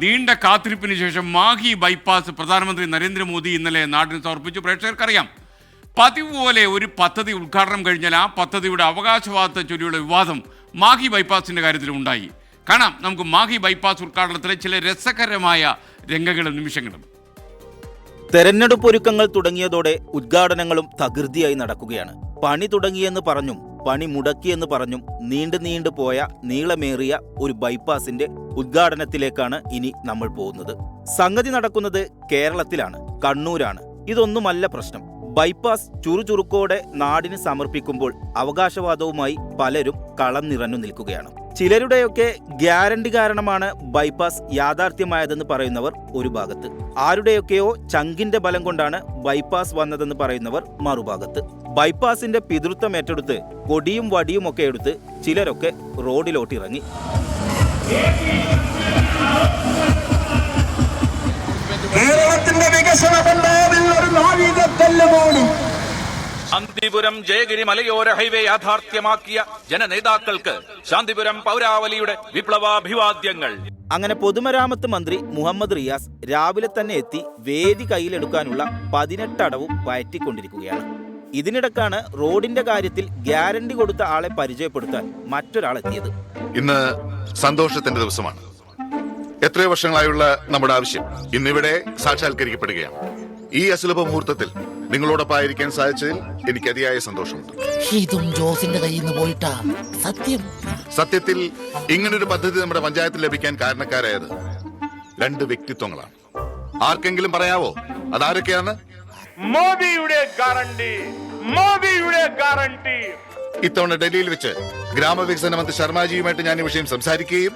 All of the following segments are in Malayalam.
നീണ്ട കാത്തിരിപ്പിന് ശേഷം മാഹി ബൈപ്പാസ് പ്രധാനമന്ത്രി നരേന്ദ്രമോദി ഇന്നലെ നാടിന് സമർപ്പിച്ചു. പ്രേക്ഷകർക്കറിയാം പതിവ് പോലെ ഒരു പദ്ധതി ഉദ്ഘാടനം കഴിഞ്ഞാൽ ആ പദ്ധതിയുടെ അവകാശവാദത്തെ ചൊല്ലിയുള്ള വിവാദം മാഹി ബൈപ്പാസിന്റെ കാര്യത്തിലും ഉണ്ടായി. കാണാം നമുക്ക് മാഹി ബൈപ്പാസ് ഉദ്ഘാടനത്തിലെ ചില രസകരമായ രംഗങ്ങളും നിമിഷങ്ങളും. തെരഞ്ഞെടുപ്പ് ഒരുക്കങ്ങൾ തുടങ്ങിയതോടെ ഉദ്ഘാടനങ്ങളും തകൃതിയായി നടക്കുകയാണ്. പണി തുടങ്ങിയെന്ന് പറഞ്ഞും പണി മുടക്കിയെന്ന് പറഞ്ഞും നീണ്ടു നീണ്ടു പോയ നീളമേറിയ ഒരു ബൈപ്പാസിന്റെ ഉദ്ഘാടനത്തിലേക്കാണ് ഇനി നമ്മൾ പോകുന്നത്. സംഗതി നടക്കുന്നത് കേരളത്തിലാണ് കണ്ണൂരാണ്. ഇതൊന്നുമല്ല പ്രശ്നം. ബൈപ്പാസ് ചുറുചുറുക്കോടെ നാടിന് സമർപ്പിക്കുമ്പോൾ അവകാശവാദവുമായി പലരും കളം നിറഞ്ഞു നിൽക്കുകയാണ്. ചിലരുടെയൊക്കെ ഗ്യാരണ്ടി കാരണമാണ് ബൈപ്പാസ് യാഥാർത്ഥ്യമായതെന്ന് പറയുന്നവർ ഒരു ഭാഗത്ത്. ആരുടെയൊക്കെയോ ചങ്കിന്റെ ബലം കൊണ്ടാണ് ബൈപ്പാസ് വന്നതെന്ന് പറയുന്നവർ മറുഭാഗത്ത്. ബൈപ്പാസിന്റെ പിതൃത്വം ഏറ്റെടുത്ത് കൊടിയും വടിയും ഒക്കെ എടുത്ത് ചിലരൊക്കെ റോഡിലോട്ടിറങ്ങി. കേരളത്തിന്റെ വികസന ഒരു ശാന്തിപുരം ജയഗിരി മലയോര ഹൈവേ യാഥാർത്ഥ്യമാക്കിയ ജനനേതാക്കൾക്ക് ശാന്തിപുരം പൗരാവലിയുടെ വിപ്ലവാഭിവാദ്യങ്ങൾ. അങ്ങനെ പൊതുമരാമത്ത് മന്ത്രി മുഹമ്മദ് റിയാസ് രാവിലെ തന്നെ എത്തി വേദി കയ്യിലെടുക്കാനുള്ള പതിനെട്ടടവും വയറ്റിക്കൊണ്ടിരിക്കുകയാണ്. ഇതിനിടക്കാണ് റോഡിന്റെ കാര്യത്തിൽ ഗ്യാരണ്ടി കൊടുത്ത ആളെ പരിചയപ്പെടുത്താൻ മറ്റൊരാൾ എത്തിയത് ഇന്ന് സന്തോഷത്തിന്റെ ദിവസമാണ്. എത്രയോ വർഷങ്ങളായുള്ള നമ്മുടെ ആവശ്യം ഇന്നിവിടെ സാക്ഷാത്കരിക്കപ്പെടുകയാണ്. ഈ അസുലഭ മുഹൂർത്തത്തിൽ നിങ്ങളോടൊപ്പമായിരിക്കാൻ സാധിച്ചതിൽ എനിക്ക് അതിയായ സന്തോഷമുണ്ട്. ഇതും ജോസിന്റെ കയ്യിൽ നിന്ന് പോയിട്ടാ? സത്യം? സത്യത്തിൽ ഇങ്ങനൊരു പദ്ധതി നമ്മുടെ പഞ്ചായത്തിൽ ലഭിക്കാൻ കാരണക്കാരായത് രണ്ട് വ്യക്തിത്വങ്ങളാണ്. ആർക്കെങ്കിലും പറയാവോ? അതാരൊക്കെയാണ് മോദിയുടെ ഗ്യാരണ്ടി മോദിയുടെ ഗ്യാരണ്ടി ഇത്തവണ ഡൽഹിയിൽ വെച്ച് ഗ്രാമവികസന മന്ത്രി ശർമാജിയുമായിട്ട് ഞാൻ ഈ വിഷയം സംസാരിക്കുകയും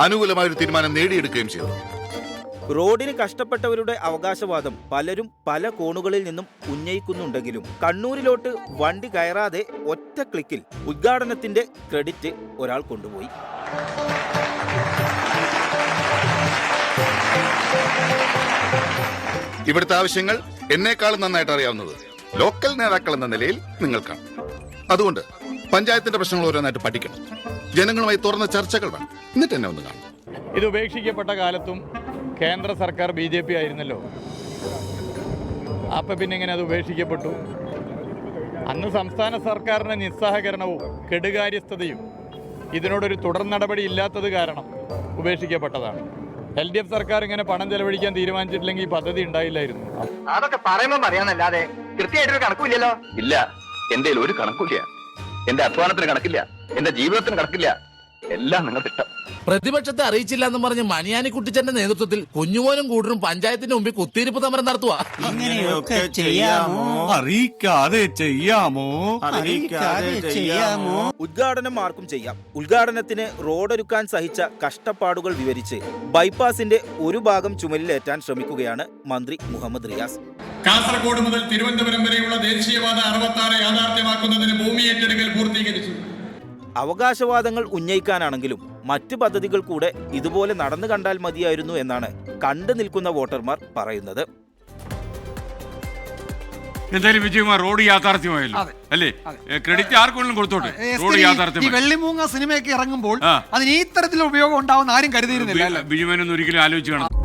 അനുകൂലമായ ഒരു തീരുമാനം നേടിയെടുക്കുകയും ചെയ്തു. റോഡിന് കഷ്ടപ്പെട്ടവരുടെ അവകാശവാദം പലരും പല കോണുകളിൽ നിന്നും ഉന്നയിക്കുന്നുണ്ടെങ്കിലും കണ്ണൂരിലോട്ട് വണ്ടി കയറാതെ ഒറ്റ ക്ലിക്കിൽ ഉദ്ഘാടനത്തിന്റെ ക്രെഡിറ്റ് ഒരാൾ കൊണ്ടുപോയി. ഇവിടുത്തെ ആവശ്യങ്ങൾ എന്നെക്കാളും നന്നായിട്ട് അറിയാവുന്നത് ലോക്കൽ നേതാക്കൾ എന്ന നിലയിൽ നിങ്ങൾക്കാണ്. അതുകൊണ്ട് പഞ്ചായത്തിന്റെ പ്രശ്നങ്ങൾ ഓരോന്നായിട്ട് പഠിക്കണം. ജനങ്ങളുമായി തുറന്ന ചർച്ചകൾ വേണം. എന്നിട്ട് എന്നെ ഒന്ന് കാണും ഇത് ഉപേക്ഷിക്കപ്പെട്ട കാലത്തും കേന്ദ്ര സർക്കാർ ബി ജെ പി ആയിരുന്നല്ലോ. അപ്പൊ പിന്നെ ഇങ്ങനെ അത് ഉപേക്ഷിക്കപ്പെട്ടു? അന്ന് സംസ്ഥാന സർക്കാരിന്റെ നിസ്സഹകരണവും കെടുകാര്യസ്ഥതയും ഇതിനോടൊരു തുടർ നടപടി ഇല്ലാത്തത് കാരണം ഉപേക്ഷിക്കപ്പെട്ടതാണ്. എൽ ഡി എഫ് സർക്കാർ ഇങ്ങനെ പണം ചെലവഴിക്കാൻ തീരുമാനിച്ചിട്ടില്ലെങ്കിൽ ഈ പദ്ധതി ഉണ്ടായില്ലായിരുന്നു. അതൊക്കെ പറയുമ്പോൾ പറയാന്നല്ലാതെ കൃത്യമായിട്ടൊരു കണക്കില്ലല്ലോ ഇല്ല. എന്റെ ഒരു കണക്കില്ല എന്റെ അധ്വാനത്തിന് കണക്കില്ല. എന്റെ ജീവിതത്തിന് കണക്കില്ല. എല്ലാം നിങ്ങൾ ഇഷ്ടം പ്രതിപക്ഷത്തെ അറിയിച്ചില്ല എന്ന് പറഞ്ഞ് മണിയാനി കുട്ടിച്ചന്റെ നേതൃത്വത്തിൽ കുഞ്ഞുമോനും കൂട്ടരും പഞ്ചായത്തിന്റെ മുമ്പിൽ കുത്തിയിരിപ്പ് സമരം നടത്തുക ഇങ്ങനെയൊക്കെ ചെയ്യാമോ? അറിയിക്കാതെ ചെയ്യാമോ? അറിയിക്കാതെ ചെയ്യാമോ? ഉദ്ഘാടനം ആർക്കും ചെയ്യാം. ഉദ്ഘാടനത്തിന് റോഡൊരുക്കാൻ സഹിച്ച കഷ്ടപ്പാടുകൾ വിവരിച്ച് ബൈപ്പാസിന്റെ ഒരു ഭാഗം ചുമലിലേറ്റാൻ ശ്രമിക്കുകയാണ് മന്ത്രി മുഹമ്മദ് റിയാസ്. കാസർഗോഡ് മുതൽ തിരുവനന്തപുരം വരെയുള്ള ദേശീയപാത അറുപത്താറ് യാഥാർത്ഥ്യമാക്കുന്നതിന് ഭൂമി ഏറ്റെടുക്കൽ പൂർത്തീകരിച്ചു. അവകാശവാദങ്ങൾ ഉന്നയിക്കാനാണെങ്കിലും മറ്റ് പദ്ധതികൾ കൂടെ ഇതുപോലെ നടന്നു കണ്ടാൽ മതിയായിരുന്നു എന്നാണ് കണ്ടു നിൽക്കുന്ന വോട്ടർമാർ പറയുന്നത്. എന്തായാലും വിജയകുമാർ റോഡ് യാഥാർത്ഥ്യമായല്ലോ. അല്ലേ? ക്രെഡിറ്റ് ആർക്കെങ്കിലും കൊടുത്തോട്ടെ? റോഡ് യാഥാർത്ഥ്യം വെള്ളിമൂങ്ങ സിനിമയൊക്കെ ഇറങ്ങുമ്പോൾ. അതിന് ഈ തരത്തിലുള്ള ഉപയോഗം ഉണ്ടാവുന്ന ആരും കരുതിയിരുന്നില്ല? ബിജുമേനൊന്നും ഒരിക്കലും ആലോചിച്ച് കാണാം